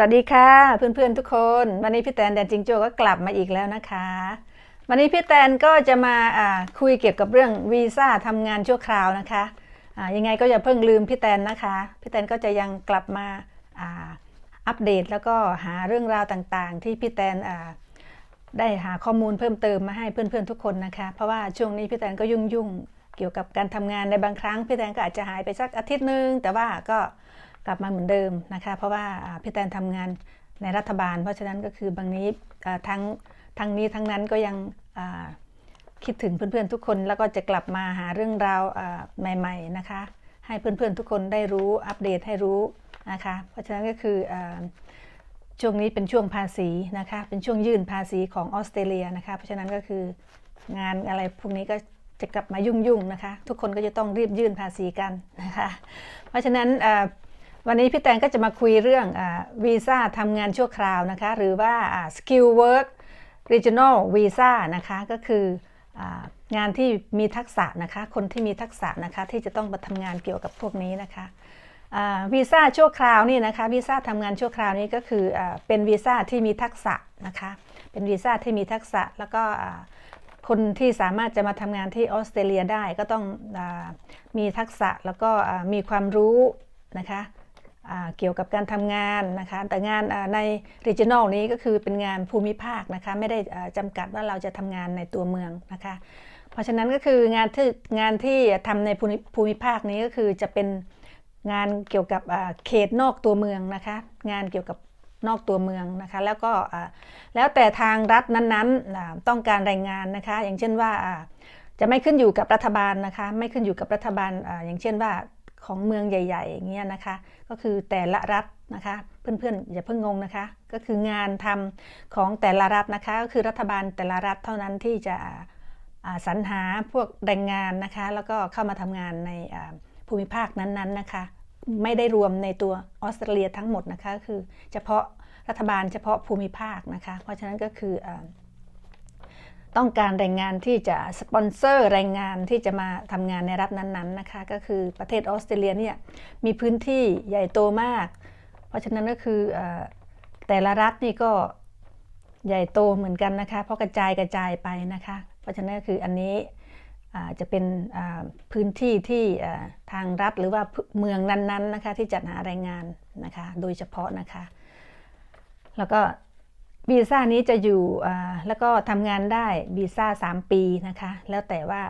สวัสดีค่ะเพื่อนๆทุกคน วันนี้พี่แตนแดนจิงโจ้ก็กลับมาอีกแล้วนะคะ วันนี้พี่แตนก็จะมาคุยเกี่ยวกับเรื่องวีซ่าทำงานชั่วคราวนะคะอ่ายังไงก็อย่าเพิ่งลืมพี่แตนนะคะพี่แตนก็จะยังกลับมาอัปเดตแล้วก็หาเรื่องราวต่างๆ ที่พี่แตนได้หาข้อมูลเพิ่มเติมมาให้เพื่อนๆทุกคนนะคะ เพราะว่าช่วงนี้พี่แตนก็ยุ่งๆเกี่ยวกับการทำงานในบางครั้งพี่แตนก็อาจจะหายไปสักอาทิตย์นึงแต่ว่าก็ กลับมาเหมือนเดิมนะคะ เพราะว่าพี่แตนทำงานในรัฐบาล เพราะฉะนั้นก็คือบางนี้ทั้งทั้งนี้ทั้งนั้นก็ยังคิดถึงเพื่อนๆทุกคนแล้วก็จะกลับมาหาเรื่องราวใหม่ ๆนะคะ ให้เพื่อนๆทุกคนได้รู้อัปเดตให้รู้นะคะ เพราะฉะนั้นก็คืออช่วงนี้เป็นช่วงภาษีนะคะ เป็นช่วงยื่นภาษีของออสเตรเลียนะคะ เพราะฉะนั้นก็คืองานอะไรพวกนี้ก็จะกลับมายุ่งๆนะคะ ทุกคนก็จะต้องรีบยื่นภาษีกันนะคะ เพราะฉะนั้น วันนี้พี่แตงก็จะมาคุยเรื่องอวีซ่าทำงานชั่วคราวนะคะ หรือว่า skill work regional visa นะคะก็คืองานที่มีทักษะนะคะ คนที่มีทักษะนะคะที่จะต้องมาทำงานเกี่ยวกับพวกนี้นะคะวีซ่าชั่วคราวนี่นะคะวีซ่าทำงานชั่วคราวนี้ก็คืออเป็นวีซ่าที่มีทักษะนะคะ เป็นวีซ่าที่มีทักษะแล้วก็คนที่สามารถจะมาทำงานที่ออสเตรเลียได้ก็ต้องอมีทักษะแล้วก็มีความรู้นะคะ เกี่ยวกับการทำงานนะคะแต่งานใน regional นี้ก็คือเป็นงานภูมิภาคนะคะไม่ได้อ่าจำกัดว่าเราจะทำงานในตัวเมืองนะคะเพราะฉะนั้นก็คืองานที่งานที่ทำในภูมิภาคนี้ก็คือจะเป็นงานเกี่ยวกับเขตนอกตัวเมืองนะคะงานเกี่ยวกับนอกตัวเมืองนะคะแล้วก็แล้วแต่ทางรัฐนั้นๆต้องการแรงงานนะคะอย่างเช่นว่าจะไม่ขึ้นอยู่กับรัฐบาลนะคะไม่ขึ้นอยู่กับรัฐบาลอย่างเช่นว่า ของเมืองใหญ่ๆอย่างเงี้ยนะคะ ก็คือแต่ละรัฐนะคะ เพื่อนๆอย่าเพิ่งงงนะคะ ก็คืองานทำของแต่ละรัฐนะคะ ก็คือรัฐบาลแต่ละรัฐเท่านั้นที่จะสรรหาพวกแรงงานนะคะ แล้วก็เข้ามาทำงานในภูมิภาคนั้นๆนะคะ ไม่ได้รวมในตัวออสเตรเลียทั้งหมดนะคะ คือเฉพาะรัฐบาลเฉพาะภูมิภาคนะคะ เพราะฉะนั้นก็คืออ ต้องการแรงงานที่จะสปอนเซอร์แรงงานที่จะมาทำงานในรัฐนั้นๆนะคะ ก็คือประเทศออสเตรเลียเนี่ยมีพื้นที่ใหญ่โตมาก เพราะฉะนั้นก็คืออแต่ละรัฐนี่ก็ใหญ่โตเหมือนกันนะคะ เพราะกระจายกระจายไปนะคะ เพราะฉะนั้นก็คืออันนี้จะเป็นพื้นที่ที่ทางรัฐหรือว่าเมืองนั้นๆนะคะที่จัดหาแรงงานนะคะ โดยเฉพาะนะคะ แล้วก็ วีซ่านี้จะอยู่แล้วก็ทำงานได้วีซ่า3 ปีนะคะ แล้วแต่ว่า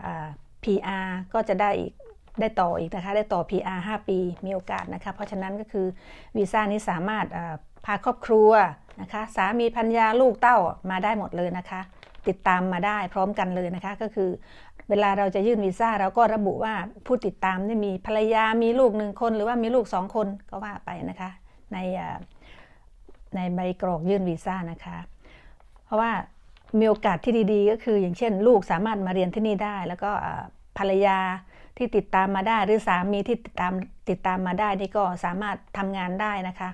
PR ก็จะได้อีกได้ต่ออีกนะคะ ได้ต่อ PR 5 ปีมีโอกาสนะคะ เพราะฉะนั้นก็คือวีซ่านี้สามารถพาครอบครัวนะคะ สามีพัญญาลูกเต้ามาได้หมดเลยนะคะ ติดตามมาได้พร้อมกันเลยนะคะ ก็คือเวลาเราจะยื่นวีซ่าเราก็ระบุว่าผู้ติดตามนี่มีภรรยามีลูกหนึ่งคน หรือว่ามีลูกสองคนก็ว่าไปนะคะ ใน ในใบกรอกยื่นวีซ่านะคะ เพราะว่ามีโอกาสที่ดีๆ ก็คือ อย่างเช่น ลูกสามารถมาเรียนที่นี่ได้ แล้วก็ภรรยาที่ติดตามมาได้ หรือสามีที่ติดตามติดตามมาได้นี่ก็สามารถทำงานได้นะคะ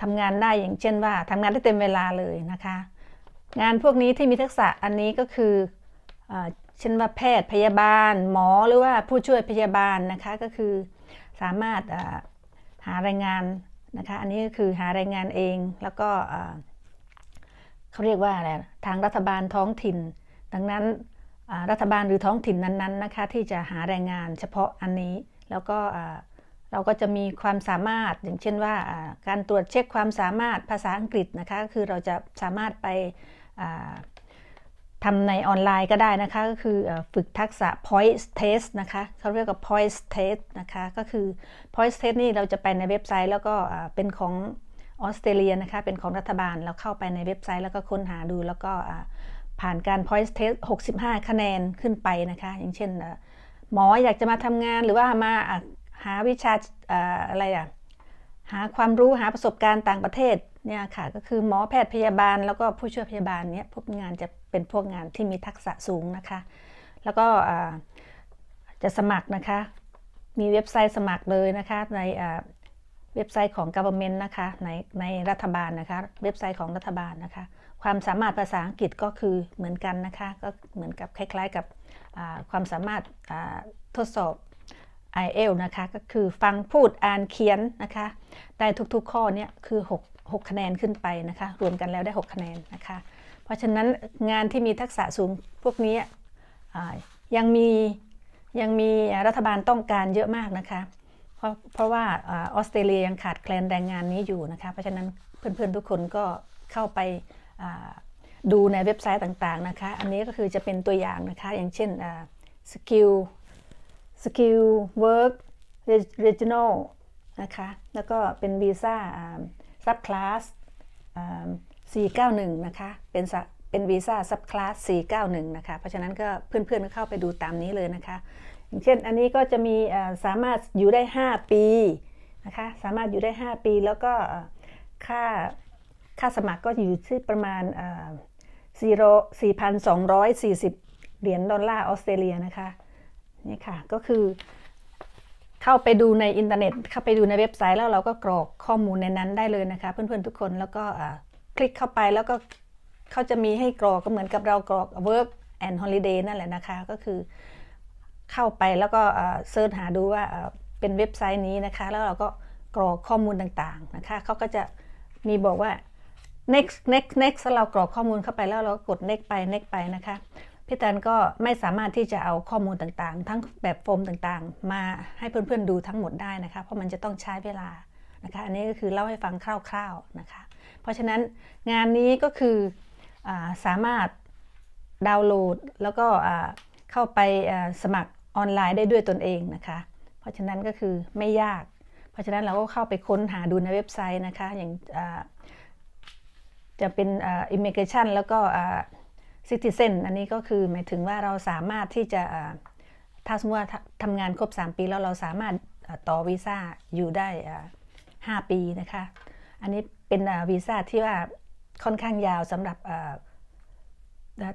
ทำงานได้อย่างเช่นว่าทำงานได้เต็มเวลาเลยนะคะ งานพวกนี้ที่มีทักษะอันนี้ก็คืออเช่นว่าแพทย์พยาบาล หมอหรือว่าผู้ช่วยพยาบาลนะคะก็คือสามารถอ่าหาแรงงาน นะคะ อันนี้ก็คือหาแรงงานเองแล้วก็เขาเรียกว่าอะไรทางรัฐบาลท้องถิ่น ดังนั้นรัฐบาลหรือท้องถิ่นนั้นๆนะคะที่จะหาแรงงานเฉพาะอันนี้ แล้วก็เราก็จะมีความสามารถอย่างเช่นว่าการตรวจเช็คความสามารถภาษาอังกฤษนะคะคือเราจะสามารถไป ทำในออนไลน์ก็ได้นะคะ ก็คือฝึกทักษะ point test นะคะเขาเรียกว่า point test นะคะ ก็คือ point test นี่เราจะไปในเว็บไซต์ แล้วก็เป็นของออสเตรเลียนะคะ เป็นของรัฐบาล เราเข้าไปในเว็บไซต์แล้วก็ค้นหาดู แล้วก็ผ่านการ point test 65 คะแนนขึ้นไปนะคะ อย่างเช่นหมออยากจะมาทำงานหรือว่ามาหาวิชาอ่าอะไรอะ หาความรู้หาประสบการณ์ต่างประเทศเนี่ยค่ะก็คือหมอแพทย์พยาบาล แล้วก็ผู้ช่วยพยาบาลเนี่ยพวกงานจะเป็นพวกงานที่มีทักษะสูงนะคะ แล้วก็จะสมัครนะคะ มีเว็บไซต์สมัครเลยนะคะในเว็บไซต์ของ government นะคะในในรัฐบาลนะคะ เว็บไซต์ของรัฐบาลนะคะ ความสามารถภาษาอังกฤษก็คือเหมือนกันนะคะ ก็เหมือนกับคล้าย ๆ กับความสามารถทดสอบ i อ l นะคะ ก็คือฟังพูดอ่านเขียนนะคะได้ทุกๆข้อเนี่ยคือ 6 6 คะแนนขึ้นไปนะคะ รวมกันแล้วได้ 6 คะแนนนะคะ เพราะฉะนั้นงานที่มีทักษะสูงพวกนี้ยังมียังมีรัฐบาลต้องการเยอะมากนะคะ เพราะเพราะว่าออสเตรเลียยังขาดแคลนแรงงานนี้อยู่นะคะ เพราะฉะนั้นเพื่อนๆทุกคนก็เข้าไปดูในเว็บไซต์ต่างๆนะคะ อันนี้ก็คือจะเป็นตัวอย่างนะคะ อย่างเช่นสกิล สกิลเวิร์กเรจิโนนะคะ แล้วก็เป็นวีซ่าซับคลาส491 นะคะ เป็นสเป็นวีซ่าซับคลาส491 นะคะ เพราะฉะนั้นก็เพื่อนๆก็เข้าไปดูตามนี้เลยนะคะ อย่างเช่นอันนี้ก็จะมีสามารถอยู่ได้ 5 ปีนะคะ สามารถอยู่ได้ 5 ปีแล้วก็ค่าค่าสมัครก็อยู่ที่ประมาณ4,240 เหรียญดอลลาร์ออสเตรเลียนะคะ นี่ค่ะ ก็คือเข้าไปดูในอินเทอร์เน็ต เข้าไปดูในเว็บไซต์แล้วเราก็กรอกข้อมูลในนั้นได้เลยนะคะ เพื่อนๆทุกคนแล้วก็คลิกเข้าไปแล้วก็เขาจะมีให้กรอกก็เหมือนกับเรากรอก work and holiday นั่นแหละนะคะ ก็คือเข้าไปแล้วก็เซิร์ชหาดูว่าเป็นเว็บไซต์นี้นะคะ แล้วเราก็กรอกข้อมูลต่างๆนะคะเขาก็จะมีบอกว่า next next next เรากรอกข้อมูลเข้าไปแล้วเราก็กด next ไป next ไปนะคะ พี่แตนก็ไม่สามารถที่จะเอาข้อมูลต่างๆ ทั้งแบบโฟมต่างๆ มาให้เพื่อนๆดูทั้งหมดได้นะคะ เพราะมันจะต้องใช้เวลานะคะอันนี้ก็คือเล่าให้ฟังคร่าวๆนะคะ เพราะฉะนั้นงานนี้ก็คืออสามารถดาวน์โหลดแล้วก็เข้าไปสมัครออนไลน์ได้ด้วยตนเองนะคะ เพราะฉะนั้นก็คือไม่ยาก เพราะฉะนั้นเราก็เข้าไปค้นหาดูในเว็บไซต์นะคะ อย่างจะเป็นอ่า immigration แล้วก็ อ่า citizen อันนี้ก็คือหมายถึงว่าเราสามารถที่จะถ้าสมมติว่าทำงานครบ 3 ปีแล้วเราสามารถต่อวีซ่าอยู่ได้อ่า5ปีนะคะ อันนี้เป็นวีซ่าที่ว่าค่อนข้างยาวสำหรับ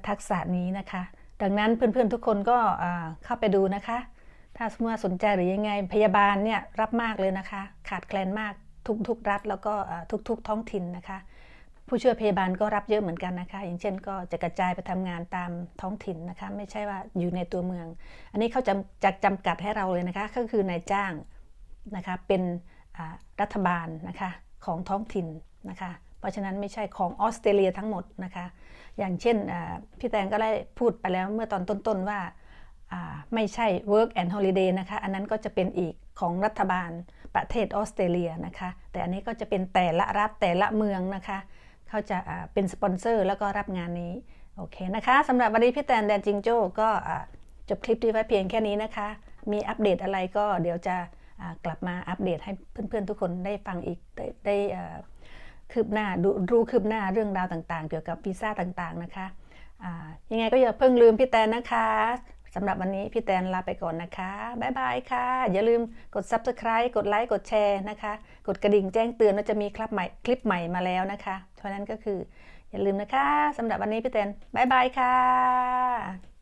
ทักษะนี้นะคะ ดังนั้นเพื่อนๆทุกคนก็เข้าไปดูนะคะ ถ้าสมมติว่าสนใจหรือยังไงพยาบาลเนี่ยรับมากเลยนะคะ ขาดแคลนมากทุกๆรัฐแล้วก็ทุกๆท้องถิ่นนะคะ ผู้ช่วยพยาบาลก็รับเยอะเหมือนกันนะคะ อย่างเช่นก็จะกระจายไปทำงานตามท้องถิ่นนะคะ ไม่ใช่ว่าอยู่ในตัวเมือง อันนี้เขาจำจะจำกัดให้เราเลยนะคะ ก็คือนายจ้างนะคะเป็นรัฐบาลนะคะของท้องถิ่นนะคะ เพราะฉะนั้นไม่ใช่ของออสเตรเลียทั้งหมดนะคะ อย่างเช่นพี่แตงก็ได้พูดไปแล้วเมื่อตอนต้นๆว่าไม่ใช่ work and holiday นะคะ อันนั้นก็จะเป็นอีกของรัฐบาลประเทศออสเตรเลียนะคะ แต่อันนี้ก็จะเป็นแต่ละรัฐแต่ละเมืองนะคะ เขาจะเป็นสปอนเซอร์แล้วก็รับงานนี้ โอเคนะคะสำหรับวันนี้พี่แตนแดนจิงโจ้ก็จบคลิปที่ไว้เพียงแค่นี้นะคะ มีอัปเดตอะไรก็เดี๋ยวจะกลับมาอัปเดตให้เพื่อนๆทุกคนได้ฟังอีกได้ไดคืบหน้ารู้คืบหน้าเรื่องราวต่างๆ เกี่ยวกับวีซ่าต่างๆนะคะยังไงก็อย่าเพิ่งลืมพี่แตนนะคะ สำหรับวันนี้พี่แตนลาไปก่อนนะคะ บ๊ายบายค่ะ อย่าลืมกด subscribe กดไลค์ กดแชร์นะคะ กดกระดิ่งแจ้งเตือนว่าจะมีคลิปใหม่คลิปใหม่มาแล้วนะคะ เพราะฉะนั้นก็คืออย่าลืมนะคะสำหรับวันนี้พี่แตนบ๊ายบายค่ะ